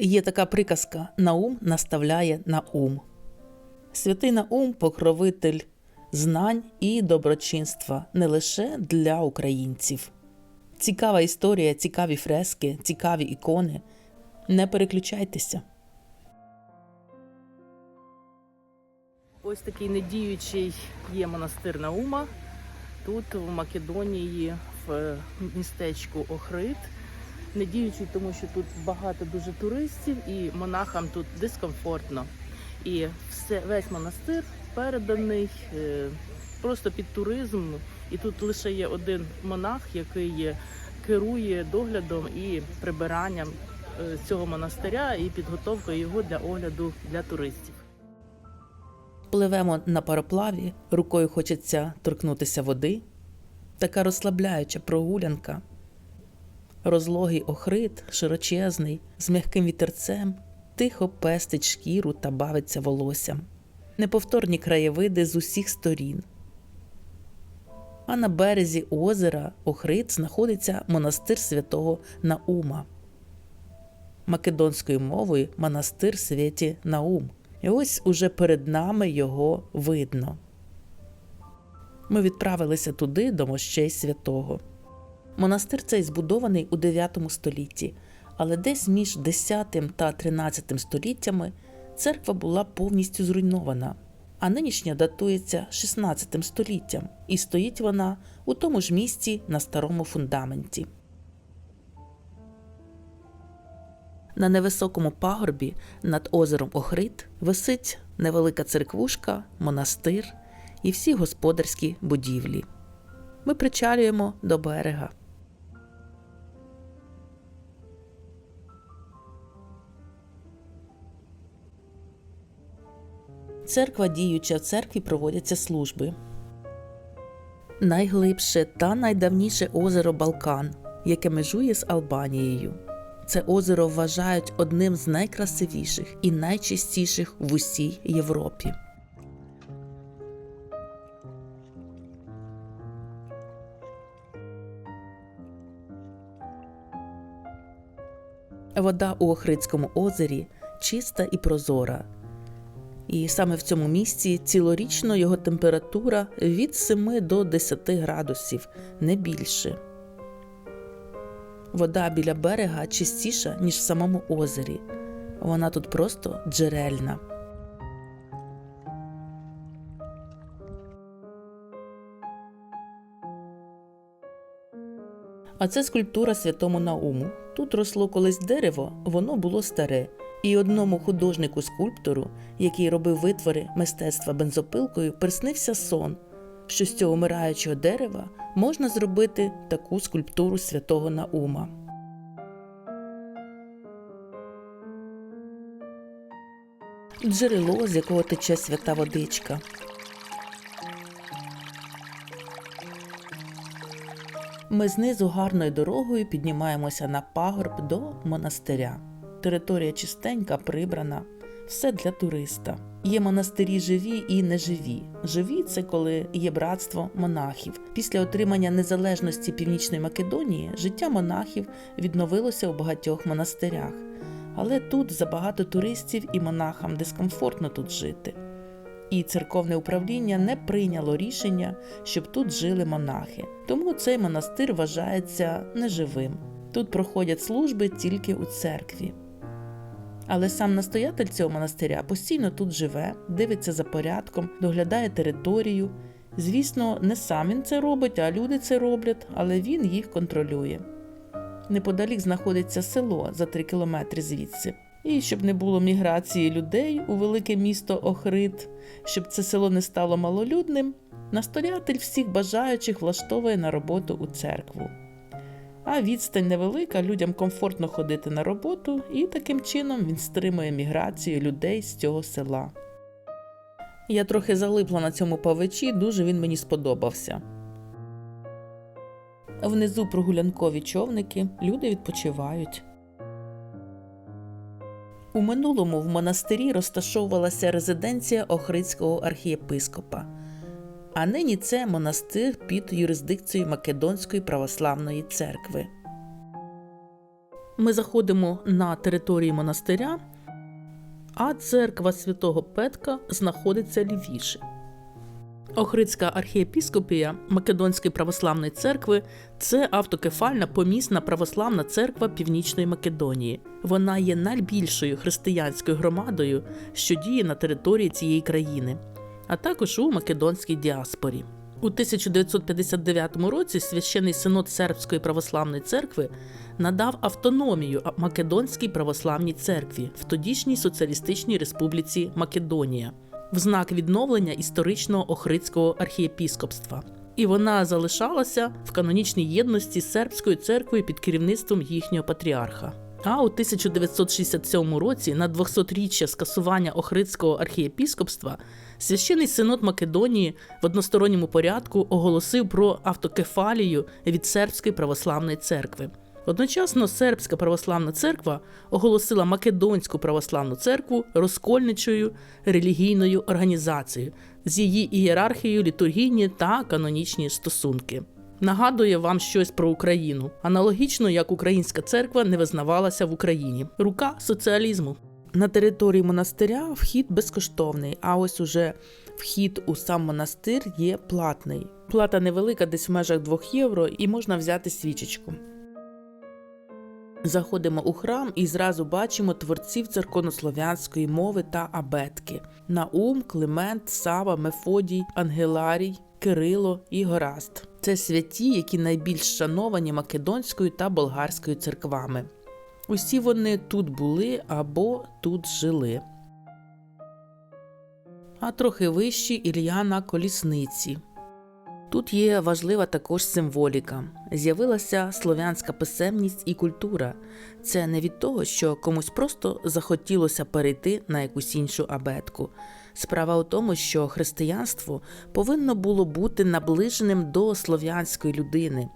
Є така приказка Наум наставляє на ум. Святий Наум покровитель знань і доброчинства не лише для українців. Цікава історія, цікаві фрески, цікаві ікони. Не переключайтеся. Ось такий недіючий є монастир Наума. Тут в Македонії, в містечку Охрид. Недіючий, тому що тут багато дуже туристів і монахам тут дискомфортно. І все, весь монастир переданий е, просто під туризм. І тут лише є один монах, який керує доглядом і прибиранням е, цього монастиря і підготовкою його для огляду для туристів. Пливемо на пароплаві, рукою хочеться торкнутися води. Така розслабляюча прогулянка. Розлогий охрид, широчезний, з м'яким вітерцем, тихо пестить шкіру та бавиться волоссям. Неповторні краєвиди з усіх сторін. А на березі озера Охрид знаходиться монастир святого Наума. Македонською мовою монастир святі Наум. І ось уже перед нами його видно. Ми відправилися туди до мощей святого. Монастир цей збудований у 9 столітті, але десь між 10 та 13 століттями церква була повністю зруйнована, а нинішня датується 16 століттям, і стоїть вона у тому ж місці на старому фундаменті. На невисокому пагорбі над озером Охрид висить невелика церквушка, монастир і всі господарські будівлі. Ми причалюємо до берега. Церква діюча в церкві проводяться служби. Найглибше та найдавніше озеро Балкан, яке межує з Албанією. Це озеро вважають одним з найкрасивіших і найчистіших в усій Європі. Вода у Охридському озері чиста і прозора. І саме в цьому місці цілорічно його температура від 7 до 10 градусів, не більше. Вода біля берега чистіша, ніж в самому озері. Вона тут просто джерельна. А це скульптура святому Науму. Тут росло колись дерево, воно було старе. І одному художнику скульптору, який робив витвори мистецтва бензопилкою, приснився сон, що з цього вмираючого дерева можна зробити таку скульптуру святого Наума. Джерело, з якого тече свята водичка. Ми знизу гарною дорогою піднімаємося на пагорб до монастиря. Територія чистенька, прибрана, все для туриста. Є монастирі живі і неживі. Живі це коли є братство монахів. Після отримання незалежності Північної Македонії життя монахів відновилося у багатьох монастирях. Але тут забагато туристів і монахам дискомфортно тут жити. І церковне управління не прийняло рішення, щоб тут жили монахи. Тому цей монастир вважається неживим. Тут проходять служби тільки у церкві. Але сам настоятель цього монастиря постійно тут живе, дивиться за порядком, доглядає територію. Звісно, не сам він це робить, а люди це роблять, але він їх контролює. Неподалік знаходиться село за три кілометри звідси. І щоб не було міграції людей у велике місто Охрид, щоб це село не стало малолюдним, настоятель всіх бажаючих влаштовує на роботу у церкву. А відстань невелика, людям комфортно ходити на роботу, і таким чином він стримує міграцію людей з цього села. Я трохи залипла на цьому павичі, дуже він мені сподобався. Внизу прогулянкові човники, люди відпочивають. У минулому в монастирі розташовувалася резиденція Охридського архієпископа, а нині це монастир під юрисдикцією Македонської православної церкви. Ми заходимо на територію монастиря, а церква святого Петка знаходиться лівіше. Охридська архієпіскопія Македонської православної церкви це автокефальна помісна православна церква Північної Македонії. Вона є найбільшою християнською громадою, що діє на території цієї країни, а також у македонській діаспорі. У 1959 році священний синод Сербської православної церкви надав автономію Македонській православній церкві в тодішній соціалістичній республіці Македонія в знак відновлення історичного Охридського архієпіскопства. І вона залишалася в канонічній єдності з сербською церквою під керівництвом їхнього патріарха. А у 1967 році, на 200-річчя скасування Охридського архієпіскопства, священний синод Македонії в односторонньому порядку оголосив про автокефалію від сербської православної церкви. Одночасно сербська православна церква оголосила Македонську православну церкву розкольничою релігійною організацією з її ієрархією, літургійні та канонічні стосунки. Нагадує вам щось про Україну, аналогічно як українська церква не визнавалася в Україні. Рука соціалізму. На території монастиря вхід безкоштовний, а ось уже вхід у сам монастир є платний. Плата невелика, десь в межах 2 євро, і можна взяти свічечку. Заходимо у храм і зразу бачимо творців церковнослов'янської мови та абетки: Наум, Климент, Сава, Мефодій, Ангеларій, Кирило і Гораст. Це святі, які найбільш шановані македонською та болгарською церквами. Усі вони тут були або тут жили. А трохи вищі Ілля на колісниці. Тут є важлива також символіка. З'явилася слов'янська писемність і культура. Це не від того, що комусь просто захотілося перейти на якусь іншу абетку. Справа у тому, що християнство повинно було бути наближеним до слов'янської людини,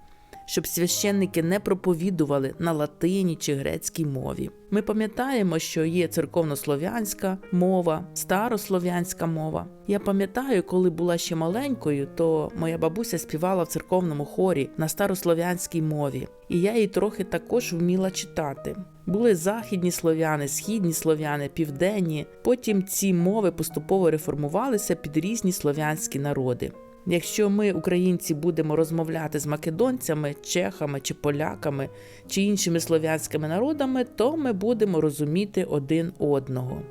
щоб священники не проповідували на латині чи грецькій мові. Ми пам'ятаємо, що є церковнослов'янська мова, старослов'янська мова. Я пам'ятаю, коли була ще маленькою, то моя бабуся співала в церковному хорі на старослов'янській мові, і я її трохи також вміла читати. Були західні слов'яни, східні слов'яни, південні. Потім ці мови поступово реформувалися під різні слов'янські народи. Якщо ми, українці, будемо розмовляти з македонцями, чехами чи поляками чи іншими слов'янськими народами, то ми будемо розуміти один одного.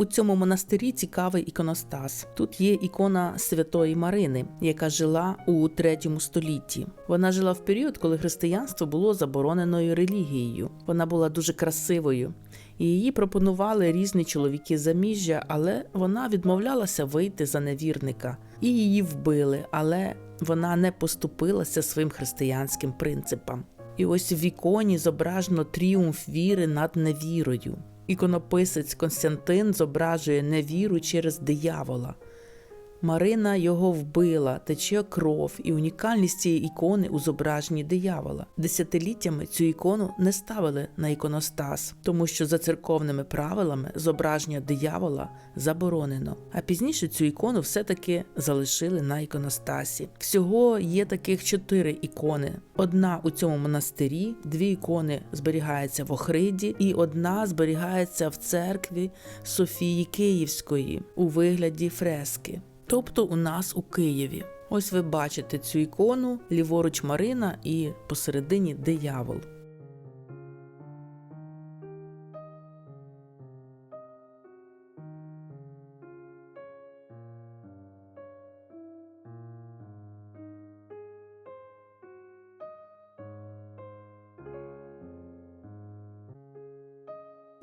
У цьому монастирі цікавий іконостас. Тут є ікона Святої Марини, яка жила у третьому столітті. Вона жила в період, коли християнство було забороненою релігією. Вона була дуже красивою, і її пропонували різні чоловіки заміжжя, але вона відмовлялася вийти за невірника. І її вбили, але вона не поступилася своїм християнським принципам. І ось в іконі зображено тріумф віри над невірою. Іконописець Константин зображує невіру через диявола. Марина його вбила, тече кров і унікальність цієї ікони у зображенні диявола. Десятиліттями цю ікону не ставили на іконостас, тому що за церковними правилами зображення диявола заборонено. А пізніше цю ікону все-таки залишили на іконостасі. Всього є таких чотири ікони: одна у цьому монастирі, дві ікони зберігаються в Охриді, і одна зберігається в церкві Софії Київської у вигляді фрески тобто у нас у Києві. Ось ви бачите цю ікону, ліворуч Марина і посередині диявол.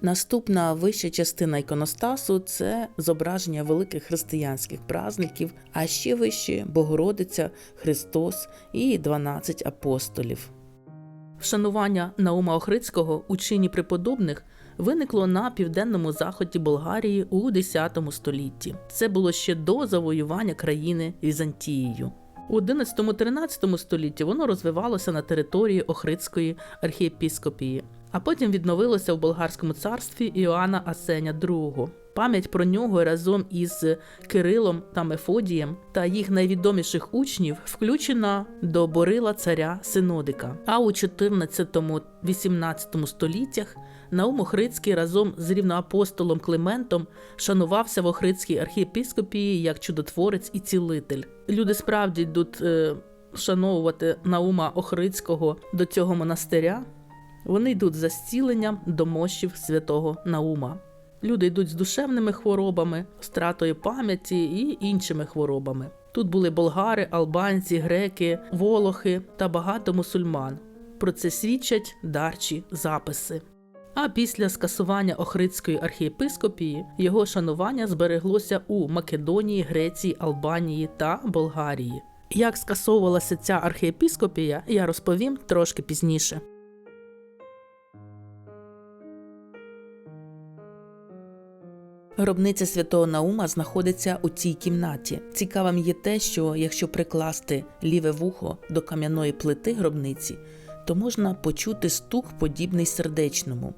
Наступна вища частина іконостасу це зображення великих християнських праздників, а ще вище Богородиця, Христос і 12 апостолів. Вшанування Наума Охридського у чині преподобних виникло на південному заході Болгарії у X столітті. Це було ще до завоювання країни Візантією. У 11-13 столітті воно розвивалося на території Охридської архієпіскопії. а потім відновилося в болгарському царстві Іоанна Асеня II. Пам'ять про нього разом із Кирилом та Мефодієм та їх найвідоміших учнів включена до Борила царя Синодика. А у 14-18 століттях Наум Охридський разом з рівноапостолом Климентом шанувався в Охридській архієпископії як чудотворець і цілитель. Люди справді йдуть е, шановувати Наума Охридського до цього монастиря. Вони йдуть за зціленням до мощів святого Наума. Люди йдуть з душевними хворобами, стратою пам'яті і іншими хворобами. Тут були болгари, албанці, греки, волохи та багато мусульман. Про це свідчать дарчі записи. А після скасування Охридської архієпископії його шанування збереглося у Македонії, Греції, Албанії та Болгарії. Як скасовувалася ця архієпископія, я розповім трошки пізніше. Гробниця святого Наума знаходиться у цій кімнаті. Цікавим є те, що якщо прикласти ліве вухо до кам'яної плити гробниці, то можна почути стук, подібний сердечному.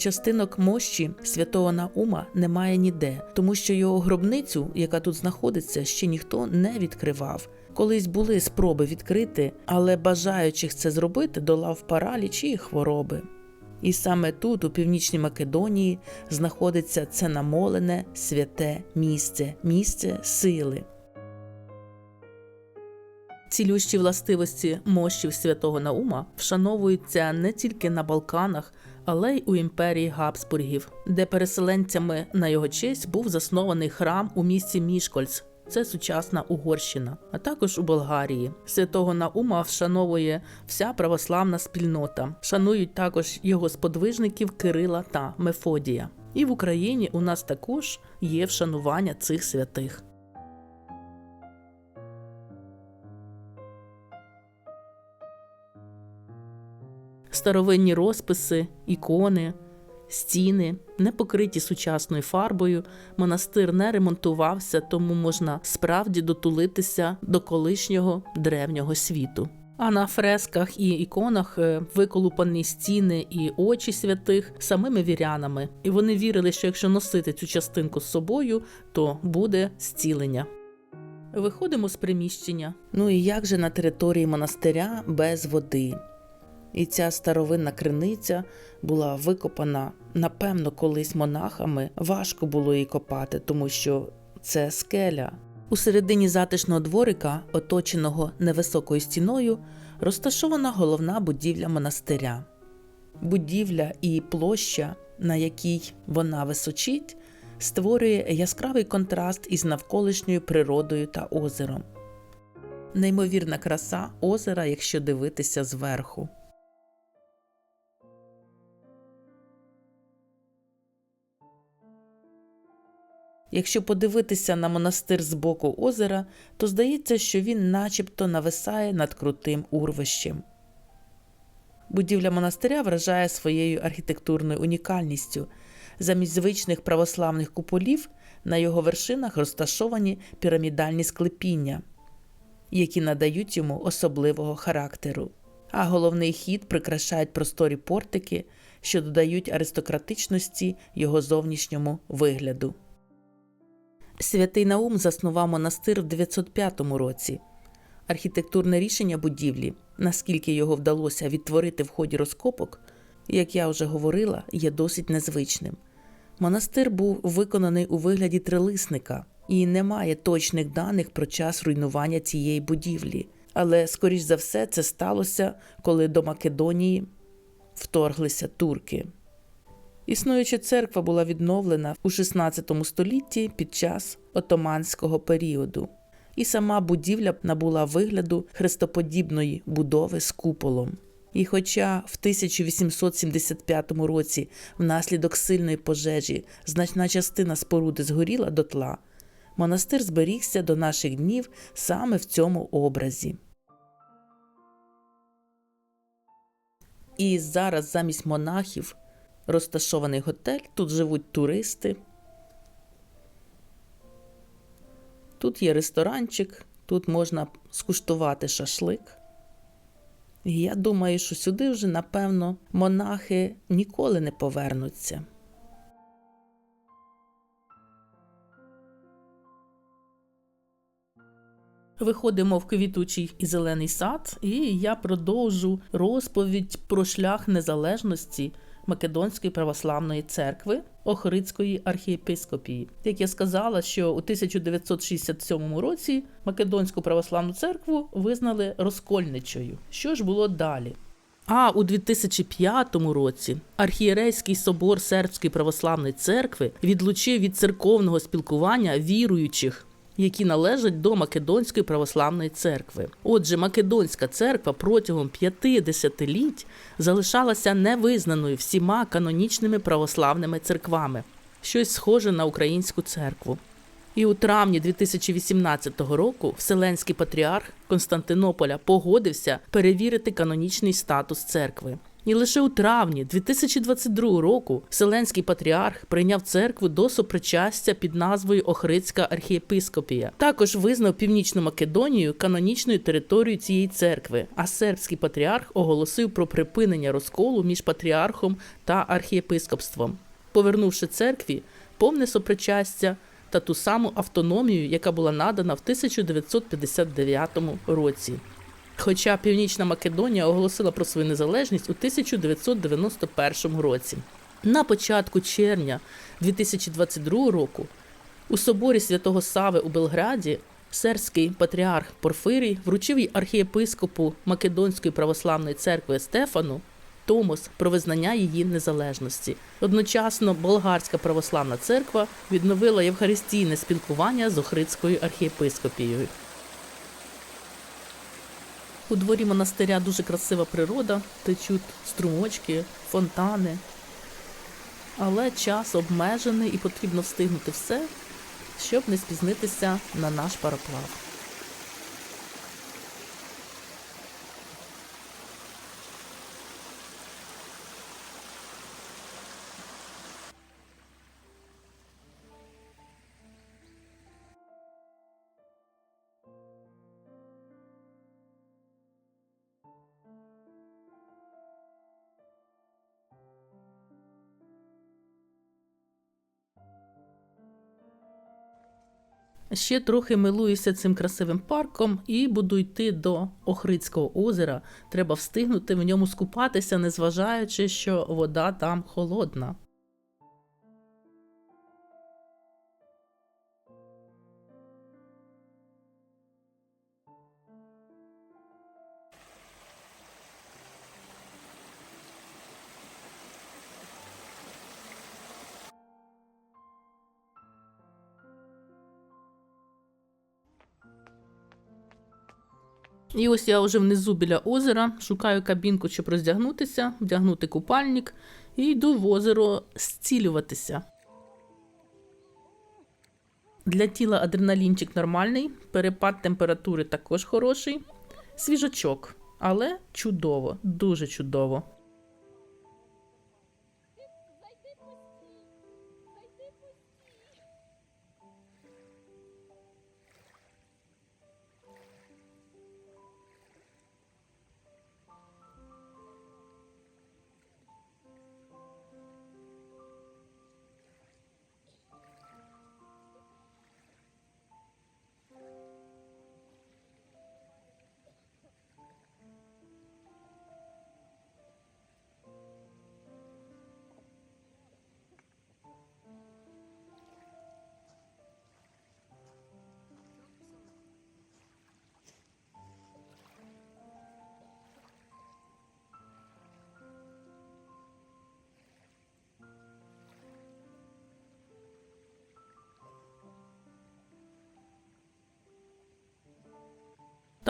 Частинок мощі святого Наума немає ніде, тому що його гробницю, яка тут знаходиться, ще ніхто не відкривав. Колись були спроби відкрити, але бажаючих це зробити долав параліч і хвороби. І саме тут, у північній Македонії, знаходиться це намолене святе місце, місце сили. Цілющі властивості мощів святого Наума вшановуються не тільки на Балканах, але й у імперії Габсбургів, де переселенцями на його честь був заснований храм у місті Мішкольц. Це сучасна Угорщина, а також у Болгарії. Святого Наума вшановує вся православна спільнота. Шанують також його сподвижників Кирила та Мефодія. І в Україні у нас також є вшанування цих святих. Старовинні розписи, ікони, стіни, не покриті сучасною фарбою, монастир не ремонтувався, тому можна справді дотулитися до колишнього древнього світу. А на фресках і іконах е, виколупані стіни і очі святих самими вірянами, і вони вірили, що якщо носити цю частинку з собою, то буде зцілення. Виходимо з приміщення. Ну і як же на території монастиря без води? І ця старовинна криниця була викопана, напевно, колись монахами. Важко було її копати, тому що це скеля. У середині затишного дворика, оточеного невисокою стіною, розташована головна будівля монастиря. Будівля і площа, на якій вона височить, створює яскравий контраст із навколишньою природою та озером. Неймовірна краса озера, якщо дивитися зверху. Якщо подивитися на монастир з боку озера, то здається, що він начебто нависає над крутим урвищем. Будівля монастиря вражає своєю архітектурною унікальністю. Замість звичних православних куполів на його вершинах розташовані пірамідальні склепіння, які надають йому особливого характеру. А головний хід прикрашають просторі портики, що додають аристократичності його зовнішньому вигляду. Святий Наум заснував монастир в 905 році. Архітектурне рішення будівлі, наскільки його вдалося відтворити в ході розкопок, як я вже говорила, є досить незвичним. Монастир був виконаний у вигляді трилисника і немає точних даних про час руйнування цієї будівлі. Але, скоріш за все, це сталося, коли до Македонії вторглися турки. Існуюча церква була відновлена у 16 столітті під час отоманського періоду, і сама будівля набула вигляду хрестоподібної будови з куполом. І хоча в 1875 році внаслідок сильної пожежі значна частина споруди згоріла дотла, монастир зберігся до наших днів саме в цьому образі. І зараз замість монахів розташований готель, тут живуть туристи. Тут є ресторанчик, тут можна скуштувати шашлик. І я думаю, що сюди вже, напевно, монахи ніколи не повернуться. Виходимо в квітучий і зелений сад, і я продовжу розповідь про шлях незалежності Македонської православної церкви Охридської архієпископії. Як я сказала, що у 1967 році Македонську православну церкву визнали розкольничою. Що ж було далі? А у 2005 році архієрейський собор Сербської православної церкви відлучив від церковного спілкування віруючих які належать до Македонської православної церкви. Отже, Македонська церква протягом п'яти десятиліть залишалася невизнаною всіма канонічними православними церквами, щось схоже на українську церкву. І у травні 2018 року Вселенський патріарх Константинополя погодився перевірити канонічний статус церкви. І лише у травні 2022 року Вселенський патріарх прийняв церкву до сопричастя під назвою Охридська архієпископія. Також визнав Північну Македонію канонічною територією цієї церкви. А сербський патріарх оголосив про припинення розколу між патріархом та архієпископством, повернувши церкві повне сопричастя та ту саму автономію, яка була надана в 1959 році. Хоча Північна Македонія оголосила про свою незалежність у 1991 році. На початку червня 2022 року у соборі святого Сави у Белграді сербський патріарх Порфирій вручив архієпископу Македонської православної церкви Стефану Томос про визнання її незалежності. Одночасно болгарська православна церква відновила євхаристійне спілкування з Охридською архієпископією. У дворі монастиря дуже красива природа, течуть струмочки, фонтани. Але час обмежений і потрібно встигнути все, щоб не спізнитися на наш пароплав. Ще трохи милуюся цим красивим парком і буду йти до Охридського озера. Треба встигнути в ньому скупатися, незважаючи, що вода там холодна. І ось я вже внизу біля озера шукаю кабінку, щоб роздягнутися, вдягнути купальник і йду в озеро зцілюватися. Для тіла адреналінчик нормальний, перепад температури також хороший, свіжачок, але чудово, дуже чудово.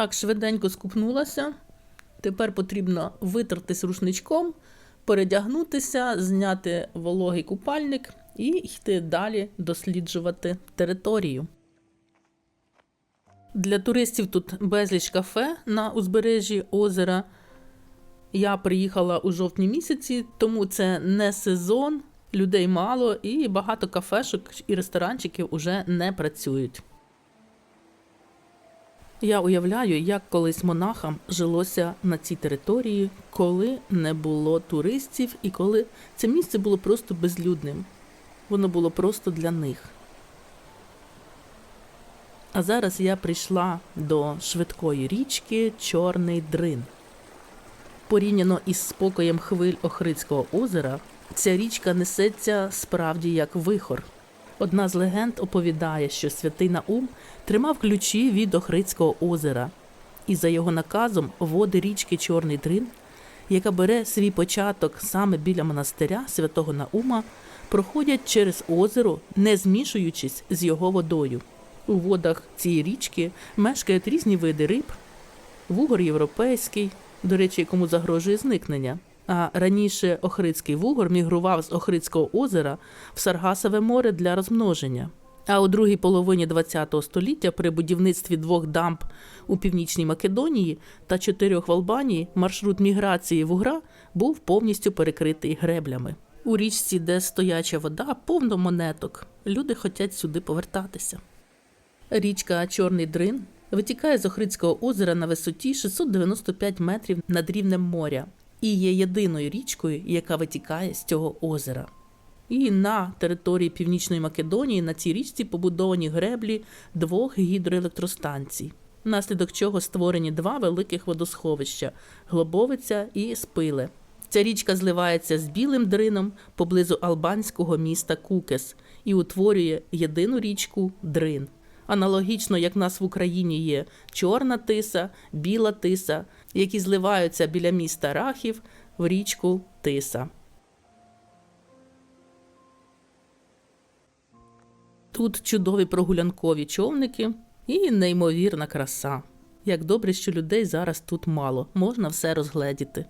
Так, швиденько скупнулася. Тепер потрібно витертись рушничком, передягнутися, зняти вологий купальник і йти далі досліджувати територію. Для туристів тут безліч кафе на узбережжі озера. Я приїхала у жовтні місяці, тому це не сезон, людей мало і багато кафешок і ресторанчиків уже не працюють. Я уявляю, як колись монахам жилося на цій території, коли не було туристів і коли це місце було просто безлюдним. Воно було просто для них. А зараз я прийшла до швидкої річки Чорний Дрин. Порівняно із спокоєм хвиль Охридського озера, ця річка несеться справді як вихор. Одна з легенд оповідає, що святий Наум тримав ключі від Охридського озера, і за його наказом води річки Чорний Дрин, яка бере свій початок саме біля монастиря святого Наума, проходять через озеро, не змішуючись з його водою. У водах цієї річки мешкають різні види риб, вугор європейський, до речі, якому загрожує зникнення. А раніше Охридський вугор мігрував з Охридського озера в Саргасове море для розмноження. А у другій половині ХХ століття при будівництві двох дамб у північній Македонії та чотирьох в Албанії маршрут міграції вугра був повністю перекритий греблями. У річці, де стояча вода, повно монеток. Люди хочуть сюди повертатися. Річка Чорний Дрин витікає з Охридського озера на висоті 695 метрів над рівнем моря і є єдиною річкою, яка витікає з цього озера. І на території Північної Македонії на цій річці побудовані греблі двох гідроелектростанцій, внаслідок чого створені два великих водосховища Глобовиця і Спиле. Ця річка зливається з білим дрином поблизу албанського міста Кукес і утворює єдину річку Дрин. Аналогічно, як в нас в Україні є чорна тиса, біла тиса, які зливаються біля міста Рахів в річку Тиса. Тут чудові прогулянкові човники і неймовірна краса. Як добре, що людей зараз тут мало, можна все розгледіти.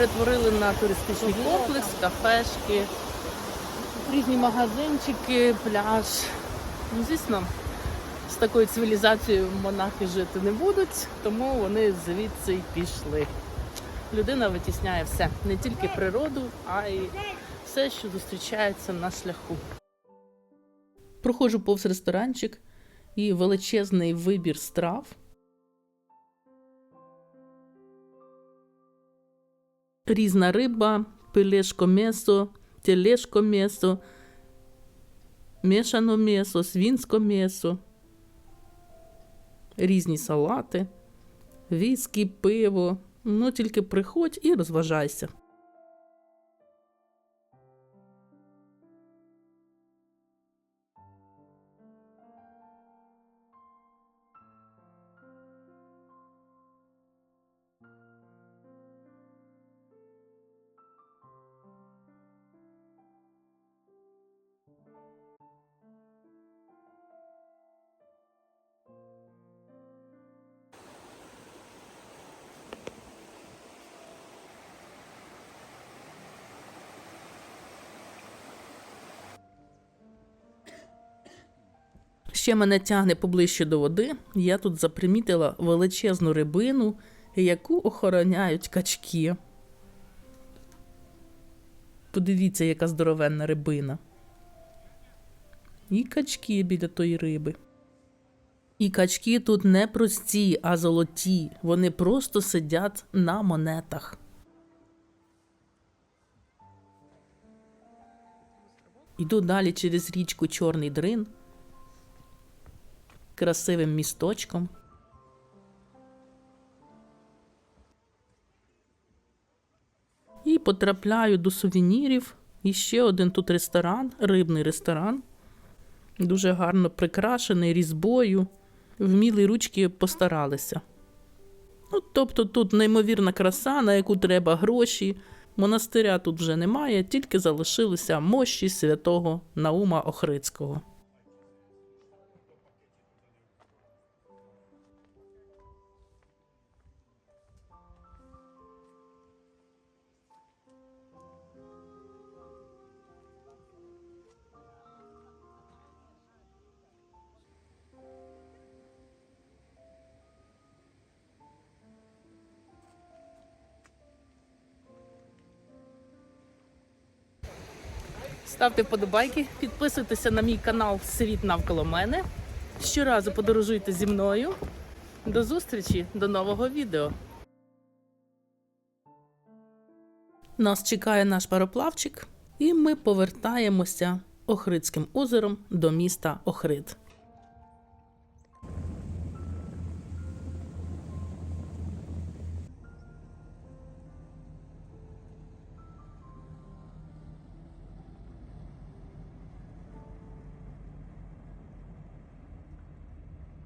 Перетворили на туристичний комплекс, кафешки, різні магазинчики, пляж. Ну, звісно, з такою цивілізацією монахи жити не будуть, тому вони звідси й пішли. Людина витісняє все, не тільки природу, а й все, що зустрічається на шляху. Проходжу повз ресторанчик і величезний вибір страв. Різна риба, пилешко м'ясо, телешко м'ясо, мішано м'ясо, свінсько м'ясо, різні салати, віскі, пиво. Ну, тільки приходь і розважайся. Ще мене тягне поближче до води. Я тут запримітила величезну рибину, яку охороняють качки. Подивіться, яка здоровенна рибина. І качки біля тої риби. І качки тут не прості, а золоті. Вони просто сидять на монетах. Іду далі через річку Чорний Дрин красивим місточком. І потрапляю до сувенірів. І ще один тут ресторан, рибний ресторан. Дуже гарно прикрашений різьбою. Вмілі ручки постаралися. Ну, Тобто тут неймовірна краса, на яку треба гроші. Монастиря тут вже немає, тільки залишилися мощі святого Наума Охридського. Ставте вподобайки, підписуйтеся на мій канал Світ навколо мене. Щоразу подорожуйте зі мною. До зустрічі, до нового відео. Нас чекає наш пароплавчик, і ми повертаємося Охридським озером до міста Охрид.